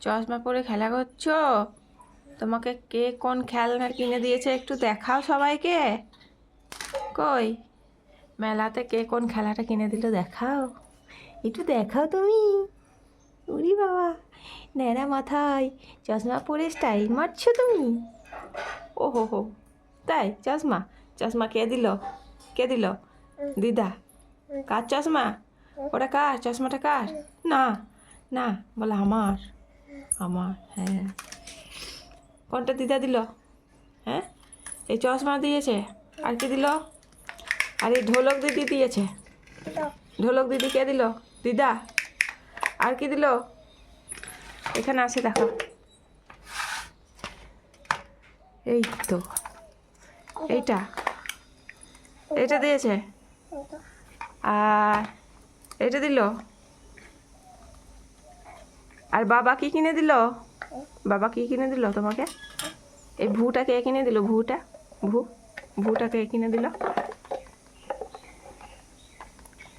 চশমা পরে খেলা করছ? তোমাকে কে কোন খেলনা কিনে দিয়েছে একটু দেখাও সবাইকে। কই? মেলাতে কে কোন খেলাটা কিনে দিল দেখাও। একটু দেখাও তুমি। উরি বাবা, ন্যাড়া মাথায় চশমা পরে স্টাইল মারছো তুমি। ও হো হো, তাই চশমা? চশমা কে দিল? কে দিল? দিদা। কার চশমা? ওটা কার? চশমাটা কার? না না, বলে আমার। আমার হ্যাঁ। কোনটা দিদা দিল? হ্যাঁ? এই চশমা দিয়েছে। আর কি দিল? আর এই ঢোলক দিদি দিয়েছে। ঢোলক দিদি কে দিল? দিদা। আর কি দিল? এখানে আসে, দেখো। এই তো। এইটা। এইটা দিয়েছে। আর এটা দিল? আর বাবা কি কিনে দিল? বাবা কি কিনে দিল তোমাকে? এই ভুটা কে কিনে দিল? ভুটা? ভু? ভুটা কে কিনে দিল?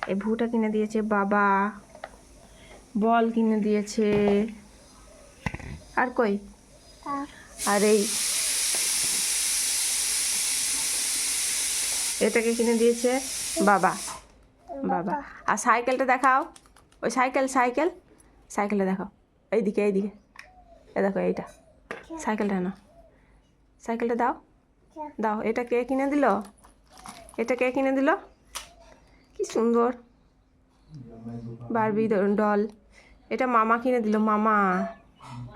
এই ভুটা কিনে দিয়েছে বাবা। বল কিনে দিয়েছে। আর কই? আর এই এটাকে কিনে দিয়েছে বাবা। বাবা। আর সাইকেলটা দেখাও। ওই সাইকেল সাইকেল। সাইকেলটা দেখাও। এইদিকে এইদিকে। এ দেখো এইটা। সাইকেলটা না সাইকেলটা দাও। দাও। এটা কে কিনে দিল? এটা কে কিনে দিল? কি সুন্দর। Barbie doll. এটা মামা কিনে দিল, মামা।